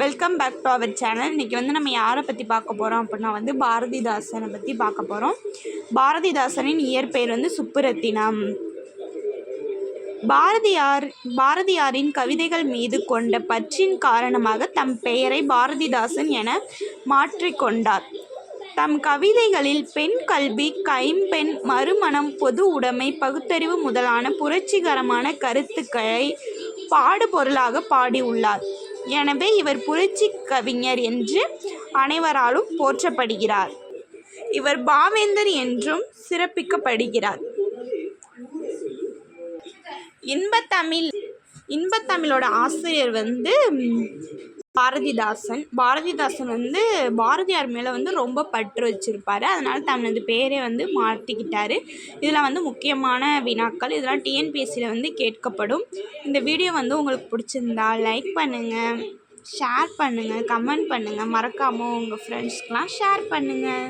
Welcome back to our channel இன்றைக்கி வந்து நம்ம யாரை பற்றி பார்க்க போகிறோம் அப்படின்னா வந்து பாரதிதாசனை பற்றி பார்க்க போகிறோம் பாரதிதாசனின் இயற்பெயர் வந்து சுப்புரத்தினம். பாரதியார் பாரதியாரின் கவிதைகள் மீது கொண்ட பற்றின் காரணமாக தம் பெயரை பாரதிதாசன் என மாற்றிக்கொண்டார் தம் கவிதைகளில் பெண் கல்வி கைம்பெண் மறுமணம் பொது உடைமை பகுத்தறிவு முதலான புரட்சிகரமான கருத்துக்களை பாடுபொருளாக பாடியுள்ளார். எனவே இவர் புரட்சி கவிஞர் என்று அனைவராலும் போற்றப்படுகிறார். இவர் பாவேந்தர் என்றும் சிறப்பிக்கப்படுகிறார். இன்பத்தமிழ் இன்பத்தமிழோட ஆசிரியர் வந்து பாரதிதாசன். பாரதிதாசன் வந்து பாரதியார் மேலே வந்து ரொம்ப பற்று வச்சுருப்பார். அதனால் தனது பேரை வந்து மாற்றிக்கிட்டார் இதில் வந்து முக்கியமான வினாக்கள். இதெல்லாம் டிஎன்பிஎஸ்சியில் வந்து கேட்கப்படும். இந்த வீடியோ வந்து உங்களுக்கு பிடிச்சிருந்தா லைக் பண்ணுங்கள் ஷேர் பண்ணுங்கள் கமெண்ட் பண்ணுங்கள் மறக்காமல் உங்கள் ஃப்ரெண்ட்ஸ்க்கெலாம் ஷேர் பண்ணுங்கள்